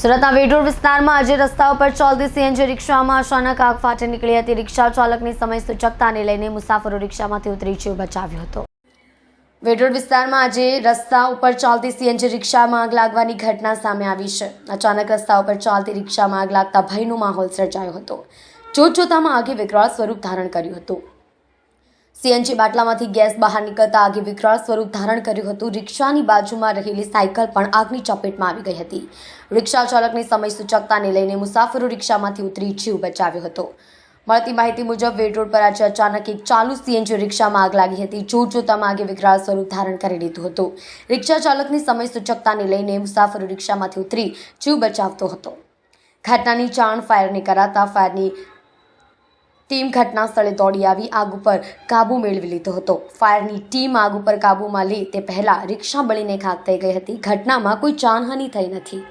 સુરતના વેડોર વિસ્તારમાં આજે રસ્તા ઉપર ચાલતી સીએનજી રિક્ષામાં અચાનક આગ ફાટે નીકળી હતી. રિક્ષા ચાલકની સમય સૂચકતાને લઈને મુસાફરો રિક્ષામાંથી ઉતરી જીવ બચાવ્યો હતો. વેડોર વિસ્તારમાં આજે રસ્તા ઉપર ચાલતી સીએનજી રિક્ષામાં આગ લાગવાની ઘટના સામે આવી છે. અચાનક રસ્તા ઉપર ચાલતી રિક્ષામાં આગ લાગતા ભયનો માહોલ સર્જાયો હતો. જોતજોતામાં આગે વિકરાળ સ્વરૂપ ધારણ કર્યું હતું. સીએનજી બાટલામાંથી ગેસ બહાર નીકળતા આગે વિકરાળ સ્વરૂપ ધારણ કર્યું હતું. રિક્ષાની બાજુમાં રહેલી સાયકલ પણ આગની ચપેટમાં આવી ગઈ હતી. રિક્ષા ચાલકની સમય સૂચકતાને લઈને મુસાફરો રિક્ષામાંથી ઉતરી જીવ બચાવ્યો હતો. મળતી માહિતી મુજબ, વેડ રોડ પર આજે અચાનક એક ચાલુ સીએનજી રિક્ષામાં આગ લાગી હતી. જોત જોતામાં આગે વિકરાળ સ્વરૂપ ધારણ કરી લીધું હતું. રિક્ષા ચાલકની સમય સૂચકતાને લઈને મુસાફરો રિક્ષામાંથી ઉતરી જીવ બચાવતો હતો. ઘટનાની જાણ ફાયરને કરાતા ફાયરની ટીમ ઘટના સ્થળે દોડી આવી, આગ ઉપર કાબુ મેળવી લીધો હતો. ફાયરની ટીમ આગ ઉપર કાબૂમાં લે તે પહેલા રિક્ષા બળીને ખાક થઈ ગઈ હતી. ઘટનામાં કોઈ જાનહાનિ થઈ નથી.